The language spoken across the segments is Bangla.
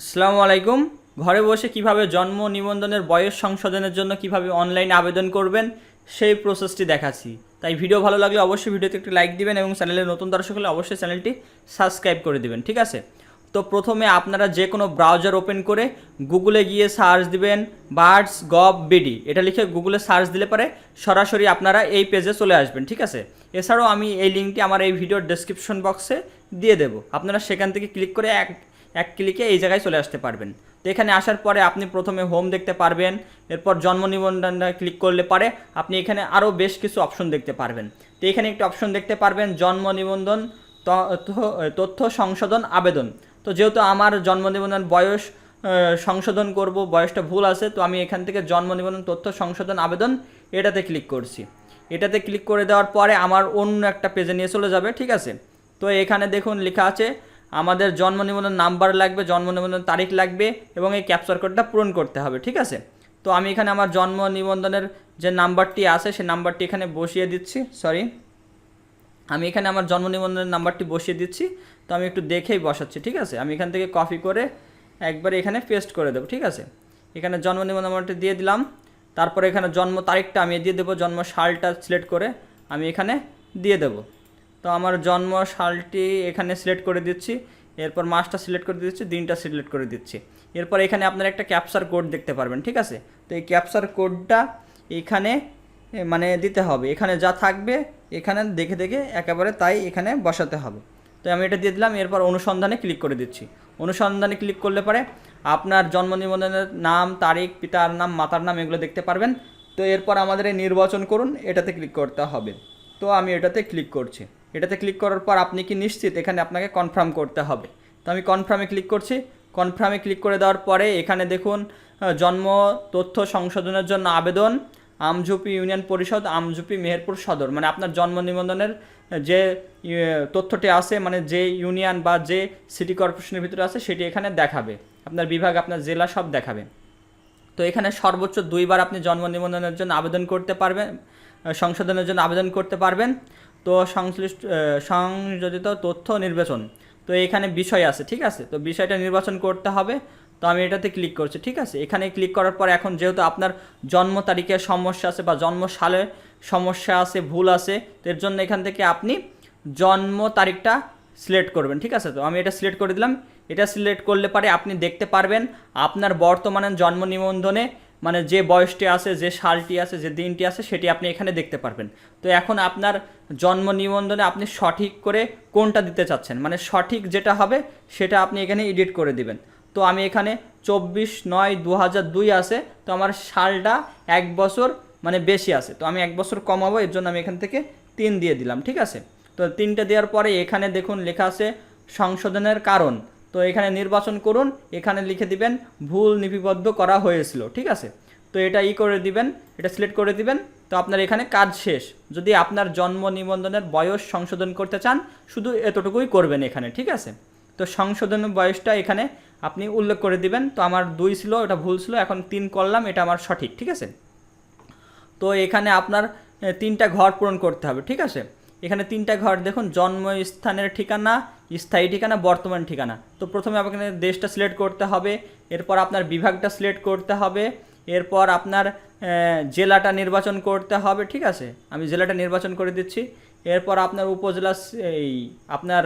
আসসালামু আলাইকুম। ঘরে বসে কীভাবে জন্ম নিবন্ধনের বয়স সংশোধনের জন্য কীভাবে অনলাইনে আবেদন করবেন, সেই প্রসেসটি দেখাচ্ছি। তাই ভিডিও ভালো লাগলে অবশ্যই ভিডিওতে একটি লাইক দিবেন এবং চ্যানেলে নতুন দর্শক হলে অবশ্যই চ্যানেলটি সাবস্ক্রাইব করে দিবেন, ঠিক আছে? তো প্রথমে আপনারা যে কোনো ব্রাউজার ওপেন করে গুগলে গিয়ে সার্চ দিবেন বার্ডস গভ বিডি এটা লিখে গুগলে সার্চ দিলে পরে সরাসরি আপনারা এই পেজে চলে আসবেন, ঠিক আছে? এছাড়াও আমি এই লিঙ্কটি আমার এই ভিডিওর ডেসক্রিপশন বক্সে দিয়ে দেবো। আপনারা সেখান থেকে ক্লিক করে এক এক ক্লিকে এই জায়গায় চলে আসতে পারবেন। তো এখানে আসার পরে আপনি প্রথমে হোম দেখতে পারবেন, এরপর জন্ম নিবন্ধনটা ক্লিক করলে পরে আপনি এখানে আরও বেশ কিছু অপশন দেখতে পারবেন। তো এখানে একটি অপশন দেখতে পারবেন, জন্ম নিবন্ধন তথ্য- তথ্য সংশোধন আবেদন। তো যেহেতু আমার জন্ম নিবন্ধন বয়স সংশোধন করব, বয়সটা ভুল আছে, তো আমি এখান থেকে জন্ম নিবন্ধন, তথ্য সংশোধন আবেদন এটাতে ক্লিক করছি। এটাতে ক্লিক করে দেওয়ার পরে আমার অন্য একটা পেজে নিয়ে চলে যাবে, ঠিক আছে? তো এখানে দেখুন লেখা আছে আমাদের জন্ম নিবন্ধন নাম্বার লাগবে, জন্ম নিবন্ধন তারিখ লাগবে এবং এই ক্যাপচার কোডটা পূরণ করতে হবে, ঠিক আছে? তো আমি এখানে আমার জন্ম নিবন্ধনের যে নাম্বারটি আছে সেই নাম্বারটি এখানে বসিয়ে দিচ্ছি সরি আমি এখানে আমার জন্ম নিবন্ধনের নাম্বারটি বসিয়ে দিচ্ছি, তো আমি একটু দেখেই বসাচ্ছি, ঠিক আছে? আমি এখান থেকে কপি করে একবার এখানে পেস্ট করে দেবো, ঠিক আছে? এখানে জন্ম নিবন্ধন নাম্বারটি দিয়ে দিলাম, তারপরে এখানে জন্ম তারিখটা আমি দিয়ে দেবো, জন্ম সালটা সিলেক্ট করে আমি এখানে দিয়ে দেবো। তো আমার জন্ম সালটি এখানে সিলেক্ট করে দিচ্ছি, এরপর মাসটা সিলেক্ট করে দিচ্ছি, দিনটা সিলেক্ট করে দিচ্ছি। এরপর এখানে আপনার একটা ক্যাপচার কোড দেখতে পারবেন, ঠিক আছে? তো এই ক্যাপচার কোডটা এখানে মানে দিতে হবে। এখানে যা থাকবে, এখানে দেখে দেখে একেবারে তাই এখানে বসাতে হবে। তো আমি এটা দিয়ে দিলাম, এরপর অনুসন্ধানে ক্লিক করে দিচ্ছি। অনুসন্ধানে ক্লিক করলে পরে আপনার জন্ম নিবন্ধনের নাম, তারিখ, পিতার নাম, মাতার নাম এগুলো দেখতে পারবেন। তো এরপর আমাদের এই নির্বাচন করুন, এটাতে ক্লিক করতে হবে। তো আমি এটাতে ক্লিক করছি। এটাতে ক্লিক করার পর আপনি কি নিশ্চিত এখানে আপনাকে কনফার্ম করতে হবে? তো আমি কনফার্মে ক্লিক করছি। কনফার্মে ক্লিক করে দেওয়ার পরে এখানে দেখুন জন্ম তথ্য সংশোধনের জন্য আবেদন আমঝুপি ইউনিয়ন পরিষদ আমঝুপি মেহেরপুর সদর। মানে আপনার জন্ম নিবন্ধনের যে ইয়ে, তথ্যটি আছে মানে যে ইউনিয়ন বা যে সিটি কর্পোরেশনের ভিতরে আছে সেটি এখানে দেখাবে। আপনার বিভাগ আপনার জেলা সব দেখাবে। তো এখানে সর্বোচ্চ দুইবার আপনি জন্ম নিবন্ধনের জন্য আবেদন করতে পারবেন সংশোধনের জন্য আবেদন করতে পারবেন। তো সংশ্লিষ্ট সংযোজিত তথ্য নির্বাচন। তো এখানে বিষয় আছে, ঠিক আছে? তো বিষয়টা নির্বাচন করতে হবে। তো আমি এটাতে ক্লিক করছি, ঠিক আছে? এখানে ক্লিক করার পর এখন যেহেতু আপনার জন্ম তারিখের সমস্যা আছে বা জন্ম সালে সমস্যা আছে, ভুল আছে, তো এর জন্য এখান থেকে আপনি জন্ম তারিখটা সিলেক্ট করবেন, ঠিক আছে? তো আমি এটা সিলেক্ট করে দিলাম। এটা সিলেক্ট করলে পারে আপনি দেখতে পারবেন আপনার বর্তমানে জন্ম নিবন্ধনে মানে যে বয়সটি আছে, যে সালটি আছে, যে দিনটি আছে, সেটি আপনি এখানে দেখতে পারবেন। তো এখন আপনার জন্ম নিবন্ধনে আপনি সঠিক করে কোনটা দিতে চাচ্ছেন? মানে সঠিক যেটা হবে, সেটা আপনি এখানে এডিট করে দিবেন। তো আমি এখানে চব্বিশ নয় দু হাজার দুই আছে, তো আমার সালটা এক বছর মানে বেশি আছে। তো আমি এক বছর কমাবো, এর জন্য আমি এখান থেকে তিন দিয়ে দিলাম, ঠিক আছে? তো তিনটে দেওয়ার পরে এখানে দেখুন লেখা আছে সংশোধনের কারণ। তো এখানে নির্বাচন করুন, এখানে লিখে দিবেন, ভুল লিপিবদ্ধ করা হয়েছিল, ঠিক আছে? তো এটা ই করে দিবেন, এটা সিলেক্ট করে দিবেন, তো আপনার এখানে কাজ শেষ। যদি আপনার জন্ম নিবন্ধনের বয়স সংশোধন করতে চান, শুধু এতটুকুই করবেন এখানে, ঠিক আছে? তো সংশোধনের বয়সটা এখানে আপনি উল্লেখ করে দিবেন, তো আমার দুই ছিল, এটা ভুল ছিল, এখন তিন করলাম, এটা আমার সঠিক, ঠিক আছে? তো এখানে আপনার তিনটা ঘর পূরণ করতে হবে, ঠিক আছে? এখানে তিনটা ঘর দেখুন, জন্মস্থানের ঠিকানা স্থায়ী ঠিকানা, বর্তমান ঠিকানা। তো প্রথমে আপনাকে দেশটা সিলেক্ট করতে হবে, এরপর আপনার বিভাগটা সিলেক্ট করতে হবে, এরপর আপনার জেলাটা নির্বাচন করতে হবে, ঠিক আছে? আমি জেলাটা নির্বাচন করে দিচ্ছি। এরপর আপনার উপজেলা এই, আপনার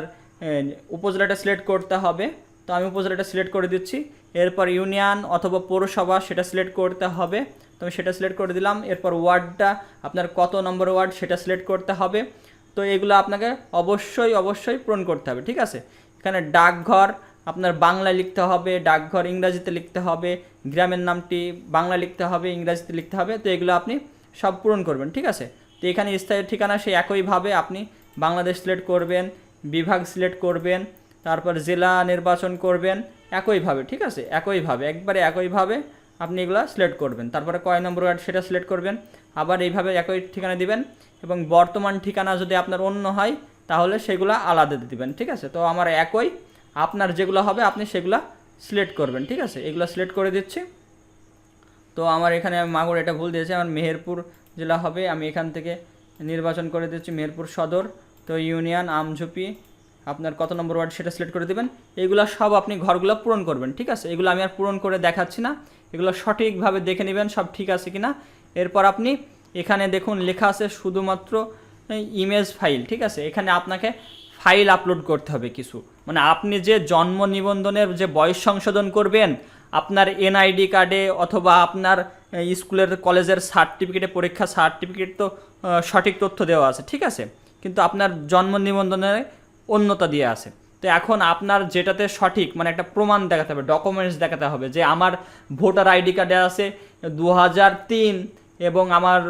উপজেলাটা সিলেক্ট করতে হবে। তো আমি উপজেলাটা সিলেক্ট করে দিচ্ছি। এরপর ইউনিয়ন অথবা পৌরসভা, সেটা সিলেক্ট করতে হবে। তো আমি সেটা সিলেক্ট করে দিলাম। এরপর ওয়ার্ডটা, আপনার কত নম্বর ওয়ার্ড, সেটা সিলেক্ট করতে হবে। তো এগুলো আপনাকে অবশ্যই অবশ্যই পূরণ করতে হবে, ঠিক আছে? এখানে ডাকঘর, আপনার বাংলায় লিখতে হবে, ডাকঘর ইংরাজিতে লিখতে হবে, গ্রামের নামটি বাংলা লিখতে হবে, ইংরাজিতে লিখতে হবে, তো এগুলো আপনি সব পূরণ করবেন, ঠিক আছে? তো এখানে স্থায়ী ঠিকানা সেই একইভাবে আপনি বাংলাদেশ সিলেক্ট করবেন, বিভাগ সিলেক্ট করবেন, তারপর জেলা নির্বাচন করবেন, একইভাবে, ঠিক আছে? একইভাবে, একবারে একইভাবে আপনি এগুলো সিলেক্ট করবেন। তারপরে কয় নম্বর ওয়ার্ড সেটা সিলেক্ট করবেন? আবার এইভাবে একই ঠিকানা দিবেন এবং বর্তমান ঠিকানা যদি আপনার অন্য হয়, তাহলে সেগুলো আলাদা দিবেন, ঠিক আছে? তো আমার একই, আপনার যেগুলো হবে আপনি সেগুলো সিলেক্ট করবেন, ঠিক আছে? এগুলো সিলেক্ট করে দিচ্ছি। তো আমার এখানে মাগুর এটা ভুল দিয়েছে, আমার মেহেরপুর জেলা হবে, আমি এখান থেকে নির্বাচন করে দিচ্ছি, মেহেরপুর সদর। তো ইউনিয়ন, আমঝুপি, আপনার কত নম্বর ওয়ার্ড সেটা সিলেক্ট করে দেবেন। এগুলো সব আপনি ঘরগুলো পূরণ করবেন, ঠিক আছে? এগুলো আমি আর পূরণ করে দেখাচ্ছি না। এগুলো সঠিকভাবে দেখে নেবেন, সব ঠিক আছে কিনা। এরপর আপনি এখানে দেখুন, লেখা আছে শুধুমাত্র ইমেজ ফাইল ঠিক আছে? এখানে আপনাকে ফাইল আপলোড করতে হবে কিছু। মানে আপনি যে জন্ম নিবন্ধনের যে বয়স সংশোধন করবেন, আপনার এনআইডি কার্ডে অথবা আপনার স্কুলের কলেজের সার্টিফিকেটে পরীক্ষা সার্টিফিকেট তো সঠিক তথ্য দেওয়া আছে, ঠিক আছে? কিন্তু আপনার জন্ম নিবন্ধনের অন্যতা দিয়ে আছে। তো এখন আপনার যেটাতে সঠিক মানে একটা প্রমাণ দেখাতে হবে ডকুমেন্টস দেখাতে হবে যে আমার ভোটার আইডি কার্ডে আছে দু হাজার তিন এবং আমার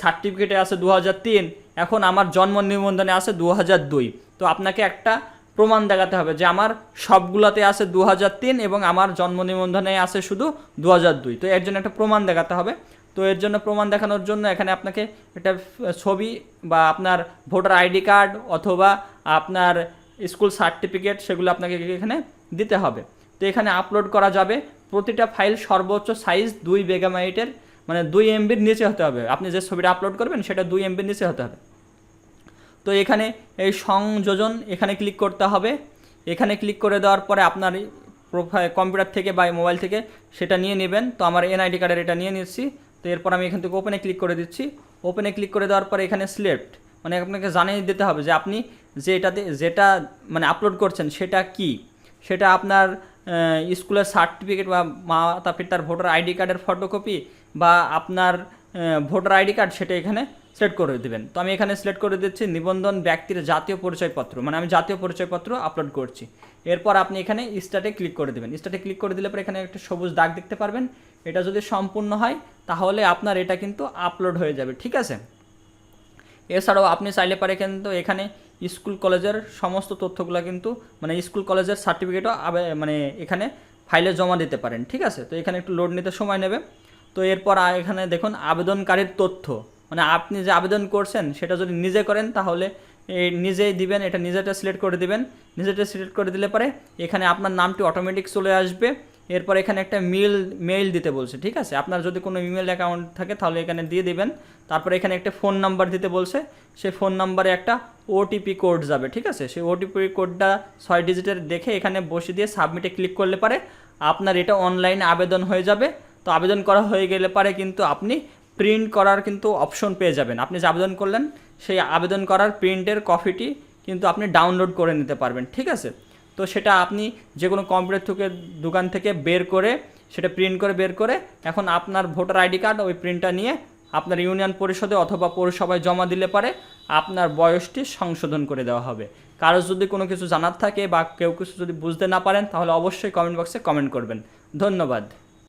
সার্টিফিকেটে আছে দু হাজার তিন, এখন আমার জন্ম নিবন্ধনে আছে দু হাজার দুই। তো আপনাকে একটা প্রমাণ দেখাতে হবে যে আমার সবগুলোতে আছে দু হাজার তিন এবং আমার জন্ম নিবন্ধনে আছে শুধু দু হাজার দুই। তো এর জন্য একটা প্রমাণ দেখাতে হবে। তো এর জন্য প্রমাণ দেখানোর জন্য এখানে আপনাকে একটা ছবি বা আপনার ভোটার আইডি কার্ড অথবা আপনার স্কুল সার্টিফিকেট সেগুলো আপনাকে এখানে দিতে হবে। তো এখানে আপলোড করা যাবে। প্রতিটা ফাইল সর্বোচ্চ সাইজ দুই মেগাবাইটের মানে দুই এমবির নিচে হতে হবে। আপনি যে ছবিটা আপলোড করবেন সেটা দুই এমবির নিচে হতে হবে। তো এখানে এই সংযোজন এখানে ক্লিক করতে হবে। এখানে ক্লিক করে দেওয়ার পরে আপনার প্রোফাইল কম্পিউটার থেকে বা মোবাইল থেকে সেটা নিয়ে নেবেন। তো আমার এনআইডি কার্ডের এটা নিয়ে নিচ্ছি। তো এরপর আমি এখান থেকে ওপেনে ক্লিক করে দিচ্ছি। ওপেনে ক্লিক করে দেওয়ার পরে এখানে সিলেক্ট মানে আপনাকে জানিয়ে দিতে হবে যে আপনি যে এটাতে যেটা মানে আপলোড করছেন সেটা কি? সেটা আপনার স্কুলের সার্টিফিকেট বা মাতা পিতার ভোটার আইডি কার্ডের ফটোকপি বা আপনার ভোটার আইডি কার্ড সেটা এখানে সিলেক্ট করে দেবেন। তো আমি এখানে সিলেক্ট করে দিচ্ছি নিবন্ধন ব্যক্তির জাতীয় পরিচয়পত্র মানে আমি জাতীয় পরিচয়পত্র আপলোড করছি। এরপর আপনি এখানে স্টার্টে ক্লিক করে দেবেন। স্টার্টে ক্লিক করে দিলে পরে এখানে একটা সবুজ দাগ দেখতে পারবেন। এটা যদি সম্পূর্ণ হয়, তাহলে আপনার এটা কিন্তু আপলোড হয়ে যাবে, ঠিক আছে? এছাড়াও আপনি চাইলে পারে কিন্তু এখানে স্কুল কলেজের সমস্ত তথ্যগুলো কিন্তু মানে স্কুল কলেজের সার্টিফিকেটও মানে এখানে ফাইলে জমা দিতে পারেন, ঠিক আছে? তো এখানে একটু লোড নিতে সময় নেবে। তো এরপর এখানে দেখুন আবেদনকারীর তথ্য। মানে আপনি যে আবেদন করছেন, সেটা যদি নিজে করেন, তাহলে এই নিজেই দিবেন, এটা নিজেটা সিলেক্ট করে দিবেন। নিজেটা সিলেক্ট করে দিলে পরে, এখানে আপনার নামটি অটোমেটিক চলে আসবে। এরপর এখানে একটা মেল মেইল দিতে বলছে, ঠিক আছে? আপনার যদি কোনো ইমেল অ্যাকাউন্ট থাকে, তাহলে এখানে দিয়ে দিবেন। তারপরে এখানে একটা ফোন নাম্বার দিতে বলছে। সেই ফোন নাম্বারে একটা ওটিপি কোড যাবে, ঠিক আছে? সেই ওটিপি কোডটা ছয় ডিজিটের দেখে এখানে বসে দিয়ে সাবমিটে ক্লিক করলে পারে। আপনার এটা অনলাইনে আবেদন হয়ে যাবে। তো আবেদন করা হয়ে গেলে পারে কিন্তু আপনি প্রিন্ট করার কিন্তু অপশন পেয়ে যাবেন। আপনি যে আবেদন করলেন, সেই আবেদন করার প্রিন্টের কপিটি কিন্তু আপনি ডাউনলোড করে নিতে পারবেন, ঠিক আছে? তো সেটা আপনি যে কোনো কম্পিউটার থেকে দোকান থেকে বের করে, সেটা প্রিন্ট করে বের করে, এখন আপনার ভোটার আইডি কার্ড ওই প্রিন্টটা নিয়ে আপনার ইউনিয়ন পরিষদে অথবা পৌরসভায় জমা দিলে পারে আপনার বয়সটি সংশোধন করে দেওয়া হবে। কারও যদি কোনো কিছু জানার থাকে বা কেউ কিছু যদি বুঝতে না পারেন, তাহলে অবশ্যই কমেন্ট বক্সে কমেন্ট করবেন। ধন্যবাদ।